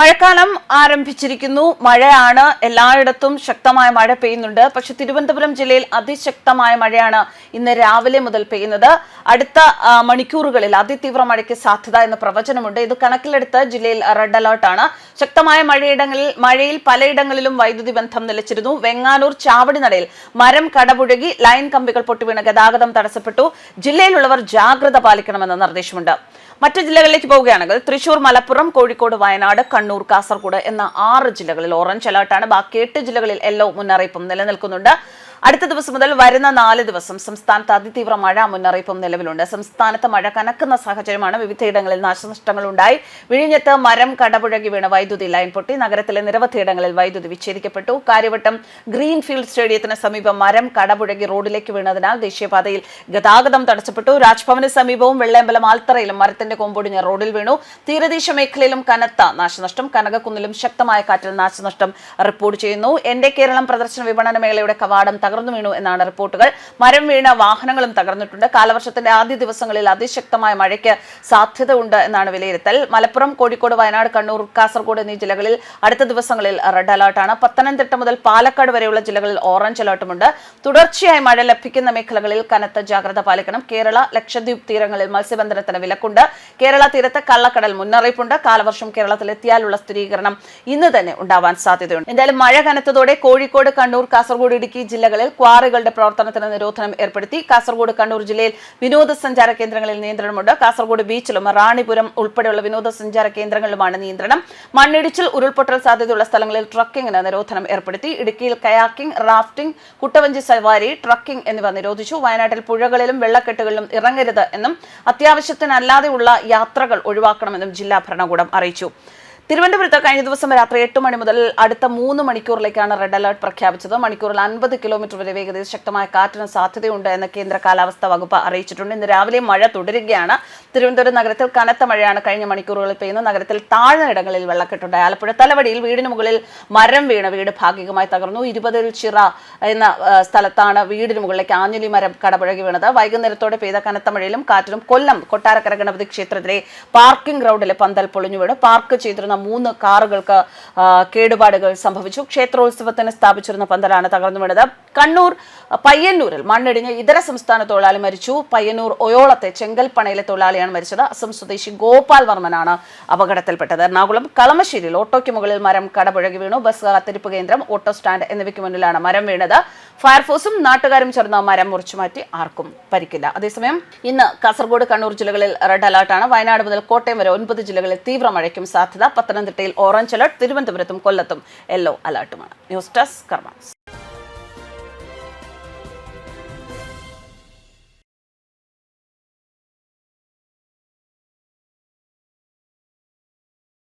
മഴക്കാലം ആരംഭിച്ചിരിക്കുന്നു. മഴയാണ്. എല്ലായിടത്തും ശക്തമായ മഴ പെയ്യുന്നുണ്ട്. പക്ഷെ തിരുവനന്തപുരം ജില്ലയിൽ അതിശക്തമായ മഴയാണ് ഇന്ന് രാവിലെ മുതൽ പെയ്യുന്നത്. അടുത്ത മണിക്കൂറുകളിൽ അതിതീവ്ര മഴയ്ക്ക് സാധ്യത എന്ന പ്രവചനമുണ്ട്. ഇത് കണക്കിലെടുത്ത് ജില്ലയിൽ റെഡ് അലർട്ടാണ് ശക്തമായ മഴയിടങ്ങളിൽ മഴയിൽ പലയിടങ്ങളിലും വൈദ്യുതി ബന്ധം നിലച്ചിരുന്നു. വെങ്ങാനൂർ ചാവടിനടയിൽ മരം കടപുഴകി ലൈൻ കമ്പികൾ പൊട്ടിവീണ് ഗതാഗതം തടസ്സപ്പെട്ടു. ജില്ലയിലുള്ളവർ ജാഗ്രത പാലിക്കണമെന്ന് നിർദ്ദേശമുണ്ട്. മറ്റു ജില്ലകളിലേക്ക് പോവുകയാണെങ്കിൽ തൃശൂർ മലപ്പുറം കോഴിക്കോട് വയനാട് കണ്ണൂർ കാസർഗോഡ് എന്ന ആറ് ജില്ലകളിൽ ഓറഞ്ച് അലർട്ടാണ്. ബാക്കി എട്ട് ജില്ലകളിൽ യെല്ലോ മുന്നറിയിപ്പും നിലനിൽക്കുന്നുണ്ട്. അടുത്ത ദിവസം മുതൽ വരുന്ന നാല് ദിവസം സംസ്ഥാനത്ത് അതിതീവ്ര മഴ മുന്നറിയിപ്പും നിലവിലുണ്ട്. സംസ്ഥാനത്ത് മഴ കനക്കുന്ന സാഹചര്യമാണ് വിവിധയിടങ്ങളിൽ നാശനഷ്ടങ്ങൾ ഉണ്ടായി വിഴിഞ്ഞത്ത് മരം കടപുഴകി വീണ വൈദ്യുതി ലൈൻ പൊട്ടി. നഗരത്തിലെ നിരവധിയിടങ്ങളിൽ വൈദ്യുതി വിച്ഛേദിക്കപ്പെട്ടു. കാര്യവട്ടം ഗ്രീൻഫീൽഡ് സ്റ്റേഡിയത്തിന് സമീപം മരം കടപുഴകി റോഡിലേക്ക് വീണതിനാൽ ദേശീയപാതയിൽ ഗതാഗതം തടസ്സപ്പെട്ടു. രാജ്ഭവന് സമീപവും വെള്ളയമ്പലം ആൽത്തറയിലും മരത്തിന്റെ കൊമ്പൊടിഞ്ഞ റോഡിൽ വീണു. തീരദേശ മേഖലയിലും കനത്ത നാശനഷ്ടം. കനകക്കുന്നിലും ശക്തമായ കാറ്റിൽ നാശനഷ്ടം റിപ്പോർട്ട് ചെയ്യുന്നു. എന്റെ കേരളം പ്രദർശന വിപണന മേളയുടെ കവാടം തകർന്നു വീണു എന്നാണ് റിപ്പോർട്ടുകൾ. മരം വീണ വാഹനങ്ങളും തകർന്നിട്ടുണ്ട്. കാലവർഷത്തിന്റെ ആദ്യ ദിവസങ്ങളിൽ അതിശക്തമായ മഴയ്ക്ക് സാധ്യത ഉണ്ട് എന്നാണ് വിലയിരുത്തൽ. മലപ്പുറം കോഴിക്കോട് വയനാട് കണ്ണൂർ കാസർഗോഡ് എന്നീ ജില്ലകളിൽ അടുത്ത ദിവസങ്ങളിൽ റെഡ് അലർട്ടാണ്. പത്തനംതിട്ട മുതൽ പാലക്കാട് വരെയുള്ള ജില്ലകളിൽ ഓറഞ്ച് അലർട്ടുമുണ്ട്. തുടർച്ചയായി മഴ ലഭിക്കുന്ന മേഖലകളിൽ കനത്ത ജാഗ്രത പാലിക്കണം. കേരള ലക്ഷദ്വീപ് തീരങ്ങളിൽ മത്സ്യബന്ധനത്തിന് വിലക്കുണ്ട്. കേരള തീരത്ത് കള്ളക്കടൽ മുന്നറിയിപ്പുണ്ട്. കാലവർഷം കേരളത്തിൽ എത്തിയാലുള്ള സ്ഥിരീകരണം ഇന്ന് തന്നെ ഉണ്ടാവാൻ സാധ്യതയുണ്ട്. എന്തായാലും മഴ കനത്തതോടെ കോഴിക്കോട് കണ്ണൂർ കാസർഗോഡ് ഇടുക്കി ജില്ലകളിൽ ക്വാറികളുടെ പ്രവർത്തനത്തിന് നിരോധനം ഏർപ്പെടുത്തി. കാസർഗോഡ് കണ്ണൂർ ജില്ലയിൽ വിനോദസഞ്ചാര കേന്ദ്രങ്ങളിൽ നിയന്ത്രണമുണ്ട്. കാസർഗോഡ് ബീച്ചിലും റാണിപുരം ഉൾപ്പെടെയുള്ള വിനോദസഞ്ചാര കേന്ദ്രങ്ങളിലുമാണ് നിയന്ത്രണം. മണ്ണിടിച്ചിൽ ഉരുൾപൊട്ടൽ സാധ്യതയുള്ള സ്ഥലങ്ങളിൽ ട്രക്കിങ്ങിന് നിരോധനം ഏർപ്പെടുത്തി. ഇടുക്കിയിൽ കയാക്കിംഗ് റാഫ്റ്റിംഗ് കുട്ടവഞ്ചി സവാരി ട്രക്കിംഗ് എന്നിവ നിരോധിച്ചു. വയനാട്ടിൽ പുഴകളിലും വെള്ളക്കെട്ടുകളിലും ഇറങ്ങരുത് എന്നും അത്യാവശ്യത്തിനല്ലാതെയുള്ള യാത്രകൾ ഒഴിവാക്കണമെന്നും ജില്ലാ ഭരണകൂടം അറിയിച്ചു. തിരുവനന്തപുരത്ത് കഴിഞ്ഞ ദിവസം രാത്രി എട്ട് മണി മുതൽ അടുത്ത മൂന്ന് മണിക്കൂറിലേക്കാണ് റെഡ് അലർട്ട് പ്രഖ്യാപിച്ചത്. മണിക്കൂറിൽ അൻപത് കിലോമീറ്റർ വരെ വേഗതയിൽ ശക്തമായ കാറ്റിന് സാധ്യതയുണ്ട് എന്ന് കേന്ദ്ര കാലാവസ്ഥാ വകുപ്പ് അറിയിച്ചിട്ടുണ്ട്. ഇന്ന് രാവിലെ മഴ തുടരുകയാണ്. തിരുവനന്തപുരം നഗരത്തിൽ കനത്ത മഴയാണ് കഴിഞ്ഞ മണിക്കൂറുകളിൽ പെയ്യുന്നത്. നഗരത്തിൽ താഴ്ന്ന ഇടങ്ങളിൽ വെള്ളക്കെട്ടുണ്ടായി ആലപ്പുഴ തലവടിയിൽ വീടിന് മുകളിൽ മരം വീണ് വീട് ഭാഗികമായി തകർന്നു. ഇരുപതിൽ ചിറ എന്ന സ്ഥലത്താണ് വീടിന് മുകളിലേക്ക് ആഞ്ഞുലി മരം കടപുഴകി വീണത്. വൈകുന്നേരത്തോടെ പെയ്ത കനത്ത മഴയിലും കാറ്റിലും കൊല്ലം കൊട്ടാരക്കര ഗണപതി ക്ഷേത്രത്തിലെ പാർക്കിംഗ് ഗ്രൗണ്ടിലെ പന്തൽ പൊളിഞ്ഞു വീണ്. പാർക്ക് ചെയ്തിരുന്ന മൂന്ന് കാറുകൾക്ക് കേടുപാടുകൾ സംഭവിച്ചു. ക്ഷേത്രോത്സവത്തിന് സ്ഥാപിച്ചിരുന്ന പന്തലാണ് തകർന്നു വീണത്. കണ്ണൂർ പയ്യന്നൂരിൽ മണ്ണിടിഞ്ഞ് ഇതര സംസ്ഥാന തൊഴിലാളി മരിച്ചു. പയ്യന്നൂർ ഒയോളത്തെ ചെങ്കൽപ്പണയിലെ തൊഴിലാളിയാണ് മരിച്ചത്. അസം സ്വദേശി ഗോപാൽ വർമ്മനാണ് അപകടത്തിൽപ്പെട്ടത്. എറണാകുളം കളമശ്ശേരിയിൽ ഓട്ടോയ്ക്ക് മുകളിൽ മരം കടപുഴകി വീണു. ബസ് കാത്തിരിപ്പ് കേന്ദ്രം ഓട്ടോ സ്റ്റാൻഡ് എന്നിവയ്ക്ക് മുന്നിലാണ് മരം വീണത്. ഫയർഫോഴ്സും നാട്ടുകാരും ചേർന്ന് മരം മുറിച്ചു മാറ്റി ആർക്കും പരിക്കില്ല. അതേസമയം ഇന്ന് കാസർഗോഡ് കണ്ണൂർ ജില്ലകളിൽ റെഡ് അലർട്ടാണ് വയനാട് മുതൽ കോട്ടയം വരെ ഒൻപത് ജില്ലകളിൽ തീവ്ര മഴയ്ക്കും സാധ്യത. പത്തനംതിട്ടയിൽ ഓറഞ്ച് അലർട്ട്. തിരുവനന്തപുരത്തും കൊല്ലത്തും യെല്ലോ അലർട്ടുമാണ്. ന്യൂസ് ഡെസ്ക് കർമ്മ